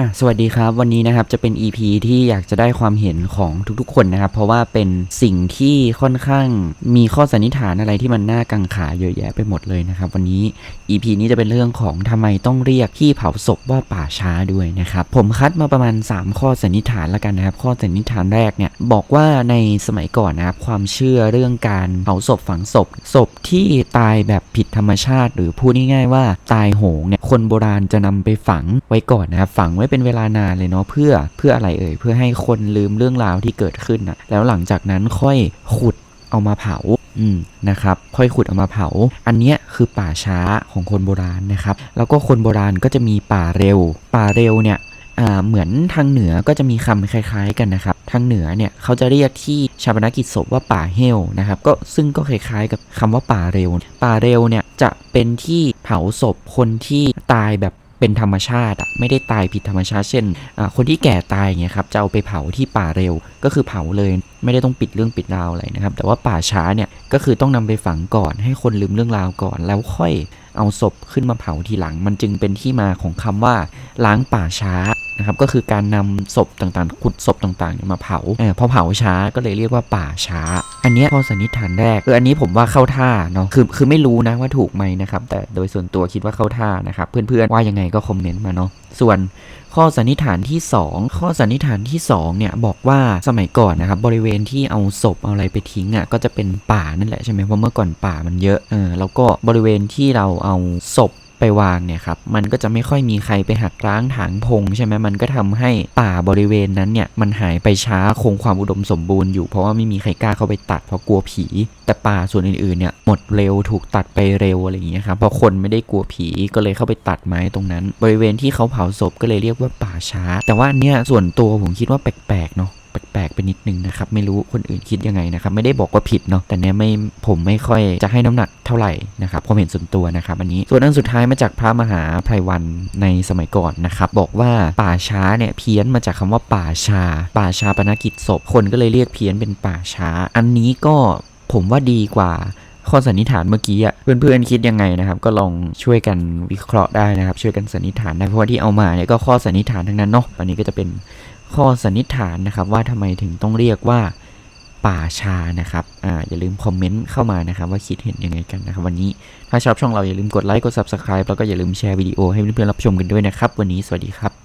อะสวัสดีครับวันนี้นะครับจะเป็น EP ที่อยากจะได้ความเห็นของทุกๆ คนนะครับ เพราะว่าเป็นสิ่งที่ค่อนข้างมีข้อสันนิษฐานอะไรที่มันน่ากังขาเยอะแยะไปหมดเลยนะครับ วันนี้ EP นี้จะเป็นเรื่องของทำไมต้องเรียกที่เผาศพว่าป่าช้าด้วยนะครับ ผมคัดมาประมาณ 3 ข้อสันนิษฐานแล้วกันนะครับ ข้อสันนิษฐานแรกเนี่ยบอกว่าในสมัยก่อนนะครับความเชื่อเรื่องการเผาศพฝังศพศพที่ตายแบบผิดธรรมชาติ หรือพูดง่ายๆว่าตายโหงเนี่ยคนโบราณจะนำไปฝังไว้ก่อนนะครับฝังไว้เป็นเวลานานเลยเนาะเพื่อเพื่ออะไรเอ่ยเพื่อให้คนลืมเรื่องราวที่เกิดขึ้นนะแล้วหลังจากนั้นค่อยขุดเอามาเผาอืมนะครับค่อยขุดเอามาเผา อันเนี้ยคือป่าช้าของคนโบราณนะครับ แล้วก็คนโบราณก็จะมีป่าเร็ว ป่าเร็วเนี่ยอ่าเหมือนทางเหนือก็จะมีคำคล้ายๆกันนะครับ ทางเหนือเนี่ยเขาจะเรียกที่ชาปนกิจศพว่าป่าเฮลนะครับ ก็ซึ่งก็คล้ายๆกับคำว่าป่าเร็ว ป่าเร็วเนี่ยจะเป็นที่เผาศพคนที่ตายแบบ เป็นธรรมชาติอะไม่ได้ตายผิดธรรมชาติเช่น คนที่แก่ตายอย่างเงี้ยครับจะเอาไปเผาที่ป่าเร็วก็คือเผาเลยไม่ได้ต้องปิดเรื่องปิดราวอะไรนะครับ แต่ว่าป่าช้าเนี่ยก็คือต้องนำไปฝังก่อนให้คนลืมเรื่องราวก่อนแล้วค่อยเอาศพขึ้นมาเผาทีหลัง มันจึงเป็นที่มาของคำว่า ล้างป่าช้า นะครับก็คือการนำศพต่างๆ ขุดศพต่างๆมาเผาเพอเผาช้าก็เลยเรียกว่าป่าช้า อันนี้ข้อสันนิษฐานแรกเอออันนี้ผมว่าเข้าท่าเนาะคือคือไม่รู้นะว่าถูกไหมนะครับแต่โดยส่วนตัวคิดว่าเข้าท่านะครับเพื่อนๆว่ายังไงก็คอมเมนต์มาเนาะส่วนข้อสันนิษฐานที่ 2 ข้อสันนิษฐานที่2เนี่ยบอกว่าสมัยก่อนนะครับบริเวณที่เอาศพเอาอะไรไปทิ้งอะก็จะเป็นป่านั่นแหละใช่ไหมเพราะเมื่อก่อนป่ามันเยอะเออแล้วก็บริเวณที่เราเอาศพ ไปวางเนี่ยครับมันก็จะไม่ค่อยมีใครไปหักล้างถางพงใช่ไหมมันก็ทำให้ป่าบริเวณนั้นเนี่ยมันหายไปช้าคงความอุดมสมบูรณ์อยู่เพราะว่าไม่มีใครกล้าเข้าไปตัดเพราะกลัวผี แต่ป่าส่วนอื่นๆเนี่ยหมดเร็วถูกตัดไปเร็วอะไรอย่างเงี้ยครับเพราะคนไม่ได้กลัวผีก็เลยเข้าไปตัดไม้ตรงนั้น บริเวณที่เขาเผาศพก็เลยเรียกว่าป่าช้า แต่ว่าเนี่ยส่วนตัวผมคิดว่าแปลกๆเนาะ แปลกๆไปนิดนึงนะครับ ไม่รู้คนอื่นคิดยังไงนะครับ ไม่ได้บอกว่าผิดเนาะแต่เนี้ยไม่ผมไม่ค่อยจะให้น้ำหนักเท่าไหร่นะครับความเห็นส่วนตัวนะครับ อันนี้ส่วนอันสุดท้ายมาจากพระมหาไพรวันในสมัยก่อนนะครับ บอกว่าป่าช้าเนี่ยเพี้ยนมาจากคำว่าป่าชา ป่าชาปนกิจศพคนก็เลยเรียกเพี้ยนเป็นป่าช้า อันนี้ก็ผมว่าดีกว่า ข้อสันนิษฐานเมื่อกี้อะเพื่อนๆคิดยังไงนะครับ ก็ลองช่วยกันวิเคราะห์ได้นะครับ ช่วยกันสันนิษฐานได้เพราะว่าที่เอามาเนี่ยก็ข้อสันนิษฐานทั้งนั้นเนาะตอนนี้ก็จะเป็นข้อสันนิษฐานนะครับ ว่าทำไมถึงต้องเรียกว่าป่าชานะครับอ่าอย่าลืมคอมเมนต์เข้ามานะครับ ว่าคิดเห็นยังไงกันนะครับ วันนี้ถ้าชอบช่องเราอย่าลืมกดไลค์กด subscribe แล้วก็อย่าลืมแชร์วิดีโอให้เพื่อนๆรับชมกันด้วยนะครับ วันนี้สวัสดีครับ